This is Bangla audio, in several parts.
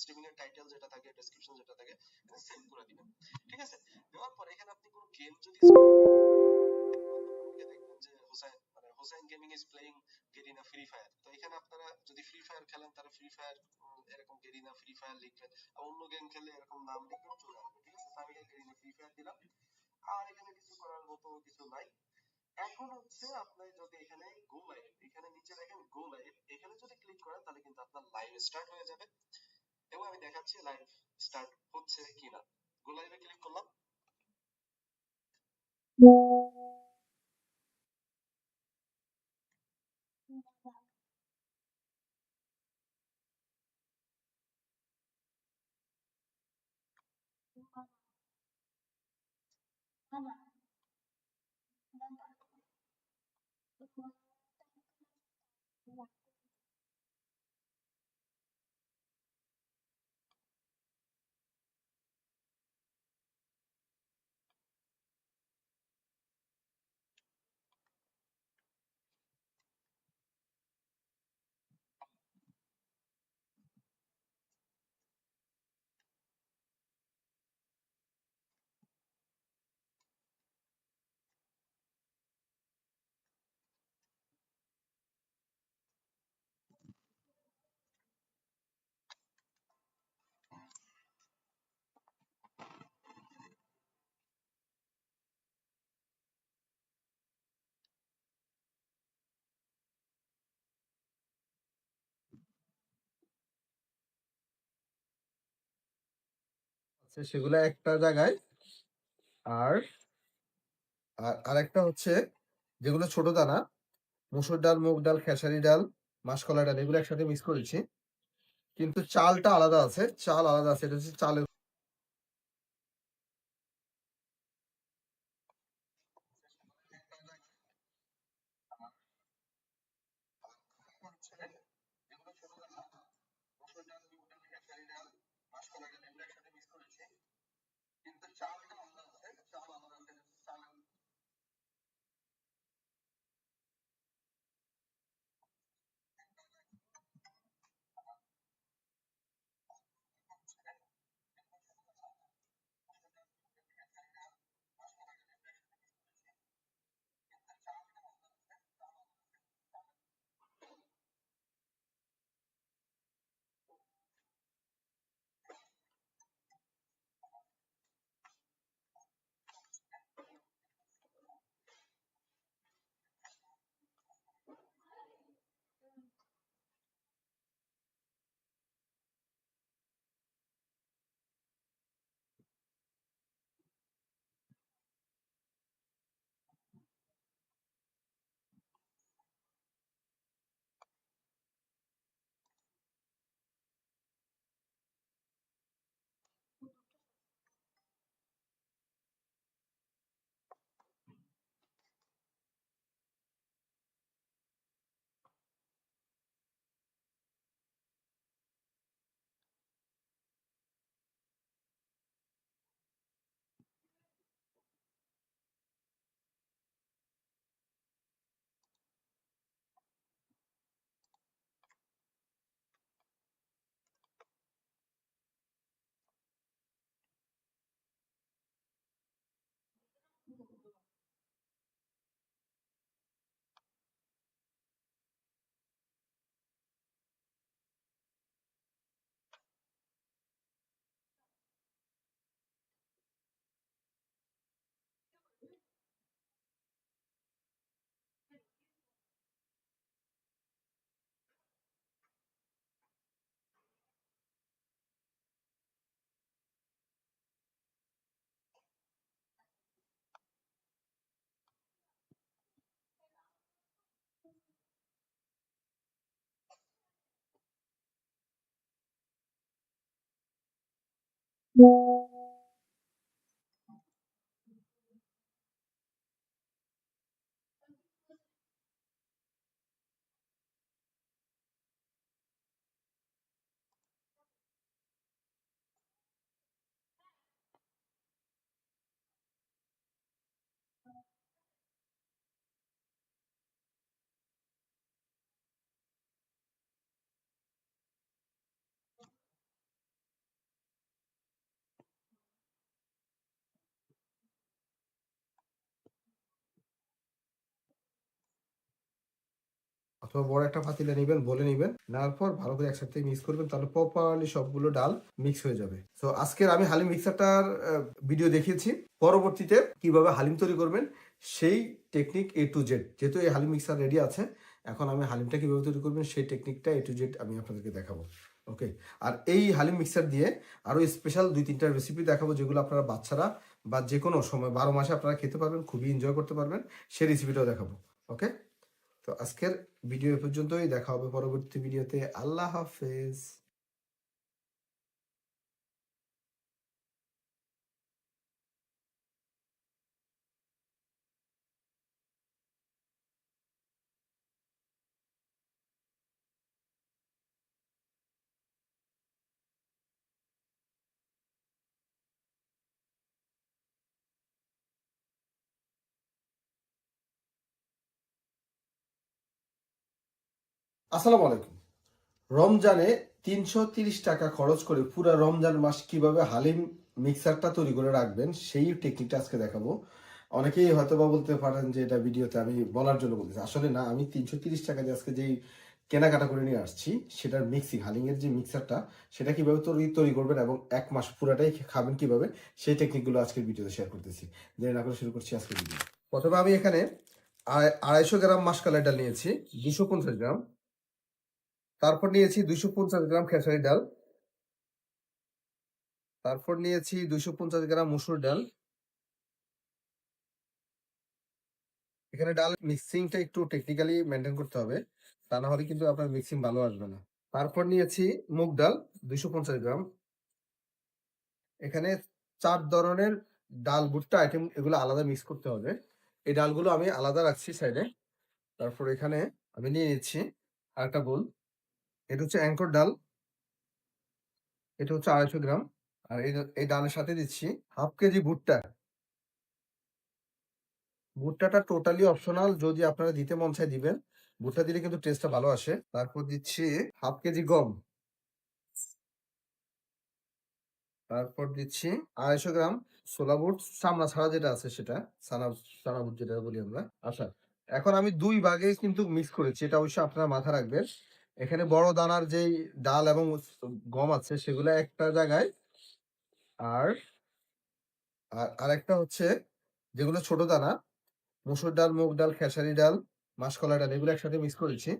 স্ট্রিমিং এর টাইটেল যেটা থাকে ডেসক্রিপশন যেটা থাকে এখানে সেন্ড করে দিবেন। ঠিক আছে? দেওয়ার পর এখানে আপনি কোনো গেম যদি হোসাইন মানে Hossain gaming is playing Garena free fire তো এখানে আপনারা যদি ফ্রি ফায়ার খেলেন তারা ফ্রি ফায়ার এরকম গেরিনা ফ্রি ফায়ার লিখবেন। আর অন্য গেম খেললে এরকম নাম লিখবেন, চলে আসবে। ঠিক আছে? আমি গেরিনা ফ্রি ফায়ার দিলাম। আর এখানে কিছু করার মতো কিছু নাই। এখন হচ্ছে আপনি যদি এখানে গো লাইভ এখানে নিচে দেখেন গো লাইভ এখানে যদি ক্লিক করেন, তাহলে কিন্তু আপনার লাইভ স্টার্ট হয়ে যাবে। এবং আমি দেখাচ্ছি লাইভ স্টার্ট হচ্ছে কিনা। গো লাইভে ক্লিক করলাম। আছে সেগুলো একটা জায়গায় আর আর আরেকটা হচ্ছে যেগুলো ছোট দানা মসুর ডাল, মুগ ডাল, খেসারি ডাল, মাসকলাই ডাল, এগুলো একসাথে মিক্স করেছি। কিন্তু চালটা আলাদা আছে, চাল আলাদা আছে, এটা হচ্ছে চালের অথবা বড় একটা পাতিলে নেবেন, বলে নেবেন, নেওয়ার পর ভালো করে একসাথে মিক্স করবেন, তাহলে প্রপারলি সবগুলো ডাল মিক্স হয়ে যাবে। তো আজকের আমি হালিম মিক্সারটার ভিডিও দেখিয়েছি। পরবর্তীতে কীভাবে হালিম তৈরি করবেন, সেই টেকনিক এ টু জেড যেহেতু এই হালিম মিক্সার রেডি আছে, এখন আমি হালিমটা কীভাবে তৈরি করবেন, সেই টেকনিকটা এ টু জেড আমি আপনাদেরকে দেখাবো। ওকে আর এই হালিম মিক্সার দিয়ে আরও স্পেশাল দুই তিনটা রেসিপি দেখাবো, যেগুলো আপনারা বাচ্চারা বা যে কোনো সময়, বারো মাসে আপনারা খেতে পারবেন, খুবই এনজয় করতে পারবেন, সেই রেসিপিটাও দেখাবো। ওকে তো আজকের ভিডিও পর্যন্তই দেখা হবে পরবর্তী ভিডিওতে। আল্লাহ হাফেজ। আসসালামু আলাইকুম। রমজানে তিনশো টাকা খরচ করে পুরো রমজান মাস কীভাবে হালিম মিক্সারটা তৈরি করে রাখবেন, সেই টেকনিকটা আজকে দেখাবো। অনেকেই হয়তো বা বলতে পারেন যে এটা ভিডিওতে আমি বলার জন্য বলতেছি। আসলে না, আমি তিনশো টাকা দিয়ে আজকে যেই কেনাকাটা করে নিয়ে আসছি, সেটার মিক্সিং হালিংয়ের যে মিক্সারটা সেটা কীভাবে তৈরি তৈরি করবেন এবং এক মাস পুরাটাই খাবেন কীভাবে, সেই টেকনিকগুলো আজকের ভিডিওতে শেয়ার করতেছি। দেরি না করে শুরু করছি আজকের ভিডিও প্রথমে আমি এখানে আড়াই- আড়াইশো গ্রাম মাসকালাই ডাল নিয়েছি, দুশো পঞ্চাশ গ্রাম। তারপর নিয়েছি দুইশো পঞ্চাশ গ্রাম খেসারি ডাল। তারপর নিয়েছি দুইশো পঞ্চাশ গ্রাম মুসুর ডাল। এখানে ডাল মিক্সিংটা একটু টেকনিক্যালি মেনটেন করতে হবে, তা না হলে কিন্তু আপনার মিক্সিং ভালো আসবে না। তারপর নিয়েছি মুগ ডাল, দুইশো পঞ্চাশ গ্রাম। এখানে চার ধরনের ডাল ভুট্টা আইটেম এগুলো আলাদা মিক্স করতে হবে। এই ডালগুলো আমি আলাদা রাখছি সাইডে তারপর এখানে আমি নিয়ে নিচ্ছি আরেকটা বোল এটা হচ্ছে অ্যাঙ্কর ডাল। এটা হচ্ছে আড়াইশো গ্রাম। আর এই ডালের সাথে দিচ্ছি হাফ কেজি ভুট্টা। ভুট্টাটা টোটালি অপশনাল, যদি আপনারা দিতে মন চায় দিবেন। ভুট্টা দিলে কিন্তু টেস্টটা ভালো আসে। তারপর দিচ্ছি হাফ কেজি গম। তারপর দিচ্ছি আড়াইশো গ্রাম ছোলা বুট সামনা ছাড়া যেটা আছে সেটা সানা সানা বুট যেটা বলি আমরা। আচ্ছা এখন আমি দুই ভাগে কিন্তু মিক্স করেছি। এটা অবশ্যই আপনারা মাথা রাখবেন। এখানে বড় দানার যেই ডাল এবং গম আছে সেগুলো একটা জায়গায় আর আর আরেকটা হচ্ছে যেগুলো ছোট দানা, মসুর ডাল, মুগ ডাল, খেসারি ডাল মাসকলা ডাল, এগুলো একসাথে মিক্স করেছি।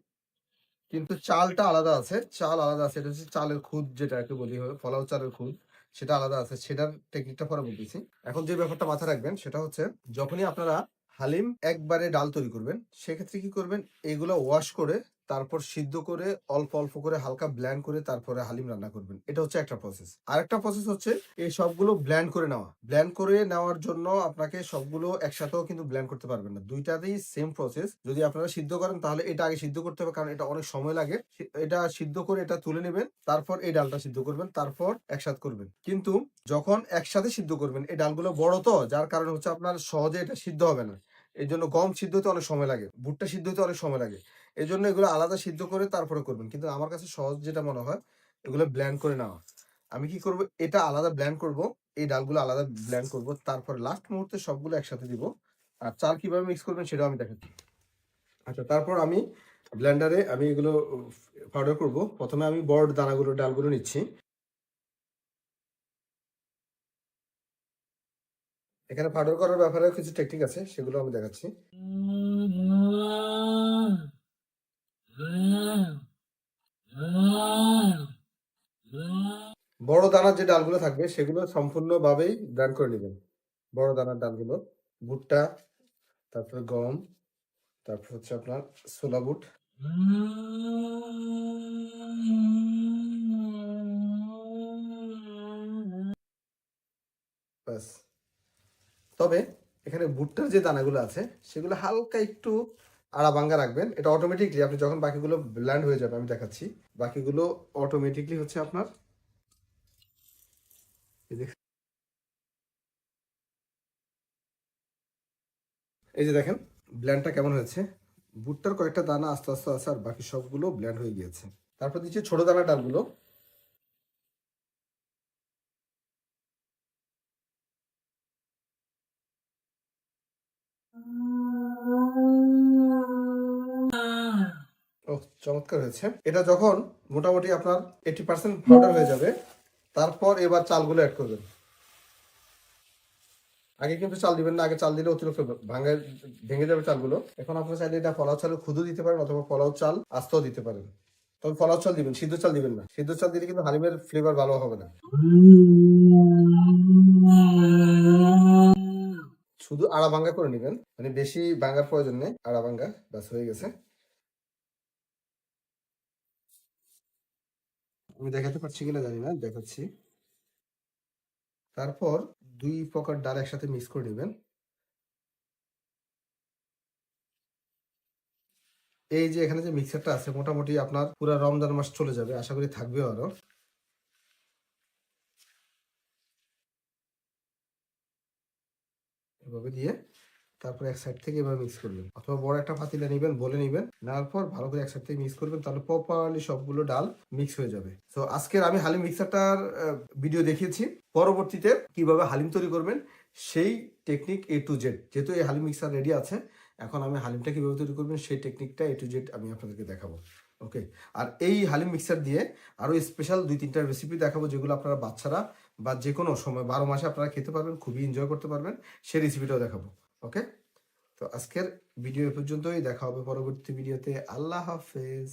কিন্তু চালটা আলাদা আছে, চাল আলাদা আছে, এটা হচ্ছে চালের খুদ যেটা একে বলি হয় ফলাও চালের খুদ সেটা আলাদা আছে, সেটার টেকনিকটা পরে বলতেছি। এখন যে ব্যাপারটা মাথায় রাখবেন, সেটা হচ্ছে যখনই আপনারা হালিম একবারে ডাল তৈরি করবেন, সেক্ষেত্রে কি করবেন, এগুলো ওয়াশ করে তারপর সিদ্ধ করে অল্প অল্প করে হালকা ব্ল্যান্ড করে তারপরে হালিম রান্না করবেন। এটা হচ্ছে একটা প্রসেস আরেকটা প্রসেস হচ্ছে এই সবগুলো ব্ল্যান্ড করে নেওয়া। ব্ল্যান্ড করে নেওয়ার জন্য আপনাকে সবগুলো একসাথেও কিন্তু ব্ল্যান্ড করতে পারবেন না। দুইটাতেই সেম প্রসেস যদি আপনারা সিদ্ধ করেন তাহলে এটা আগে সিদ্ধ করতে হবে, কারণ এটা অনেক সময় লাগে। এটা সিদ্ধ করে এটা তুলে নেবেন, তারপর এই ডালটা সিদ্ধ করবেন, তারপর একসাথে করবেন। কিন্তু যখন একসাথে সিদ্ধ করবেন, এই ডালগুলো বড় তো, যার কারণে হচ্ছে আপনার সহজে এটা সিদ্ধ হবে না। এই জন্য গম সিদ্ধ হতে অনেক সময় লাগে, ভুট্টা সিদ্ধ হতে অনেক সময় লাগে। এই জন্য এগুলো আলাদা সিদ্ধ করে তারপরে করবেন। কিন্তু আমার কাছে সহজ যেটা মনে হয়, এগুলো ব্ল্যান্ড করে নেওয়া। আমি কি করব, এটা আলাদা ব্ল্যান্ড করব, এই ডালগুলো আলাদা ব্ল্যান্ড করব, তারপর লাস্ট মুহূর্তে সবগুলো একসাথে দিব। আর চাল কীভাবে মিক্স করবেন সেটাও আমি দেখাচ্ছি। আচ্ছা তারপর আমি ব্ল্যান্ডারে আমি এগুলো পাউডার করব। প্রথমে আমি বড় দানাগুলো, ডালগুলো নিচ্ছি। এখানে পাউডার করার ব্যাপারে কিছু টেকনিক আছে, সেগুলো আমি দেখাচ্ছি। বড় দানার যে ডালগুলো থাকবে, সেগুলো সম্পূর্ণভাবেই ব্র্যান্ড করে নেবেন। বড় দানার ডালগুলো, ভুট্টা, তারপরে গম, তারপর হচ্ছে আপনার ছোলা বুট। ব্যাস। তবে এখানে ভুট্টার যে দানাগুলো আছে, সেগুলো হালকা একটু আড়া ভাঙ্গা রাখবেন। এটা অটোমেটিকলি আপনি যখন বাকিগুলো ব্ল্যান্ড হয়ে যাবে, আমি দেখাচ্ছি। বাকিগুলো অটোমেটিকলি হচ্ছে আপনার এই যে দেখেন ব্ল্যান্ডটা কেমন হয়েছে? ভুট্টার কয়েকটা দানা আস্তে আস্তে আছে আর বাকি সবগুলো ব্ল্যান্ড হয়ে গিয়েছে। তারপর দিচ্ছি ছোট দানা ডালগুলো। চমৎকার হয়েছে। এটা যখন মোটামুটি আপনার এইটি পার্সেন্ট পাউডার হয়ে যাবে, তারপর এবার চালগুলো অ্যাড করবেন। আগে কিন্তু চাল দিবেন না, আগে চাল দিলে অতিরিক্ত ভাঙে, ভেঙে যাবে চালগুলো। এখন আপনার চাইলে এটা পোলাও চাল খুদু দিতে পারেন অথবা পোলাও চাল আস্তেও দিতে পারেন। তবে পোলাও চাল দিবেন, সিদ্ধ চাল দিবেন না। সিদ্ধ চাল দিলে কিন্তু হালিমের ফ্লেভার ভালো হবে না। শুধু আড়া ভাঙ্গা করে নেবেন। মানে বেশি ভাঙ্গার প্রয়োজন নেই আড়া ভাঙ্গা ব্যাস হয়ে গেছে। আমি দেখাতে পারছি কিনা জানি না, দেখাচ্ছি। তারপর দুই প্রকার ডাল একসাথে মিক্স করে নেবেন। এই যে এখানে যে মিক্সারটা আছে, মোটামুটি আপনার পুরো রমজান মাস চলে যাবে, আশা করি থাকবে আরও। এভাবে দিয়ে তারপর এক সাইড থেকে এভাবে মিক্স করবেন অথবা বড় একটা পাতিলা নেবেন, বলে নেবেন। নেওয়ার পর ভালো করে এক সাইড থেকে মিক্স করবেন, তাহলে প্রপারলি সবগুলো ডাল মিক্স হয়ে যাবে। তো আজকের আমি হালিম মিক্সারটার ভিডিও দেখিয়েছি। পরবর্তীতে কীভাবে হালিম তৈরি করবেন, সেই টেকনিক এ টু জেড যেহেতু এই হালিম মিক্সার রেডি আছে, এখন আমি হালিমটা কীভাবে তৈরি করবেন, সেই টেকনিকটা এ টু জেড আমি আপনাদেরকে দেখাবো। ওকে আর এই হালিম মিক্সার দিয়ে আরও স্পেশাল দুই তিনটা রেসিপি দেখাবো, যেগুলো আপনারা বাচ্চারা বা যে কোনো সময় বারো মাসে আপনারা খেতে পারবেন, খুবই এনজয় করতে পারবেন, সে রেসিপিটাও দেখাবো ওকে তো আজকের ভিডিও এ পর্যন্তই, দেখা হবে পরবর্তী ভিডিওতে আল্লাহ হাফেজ।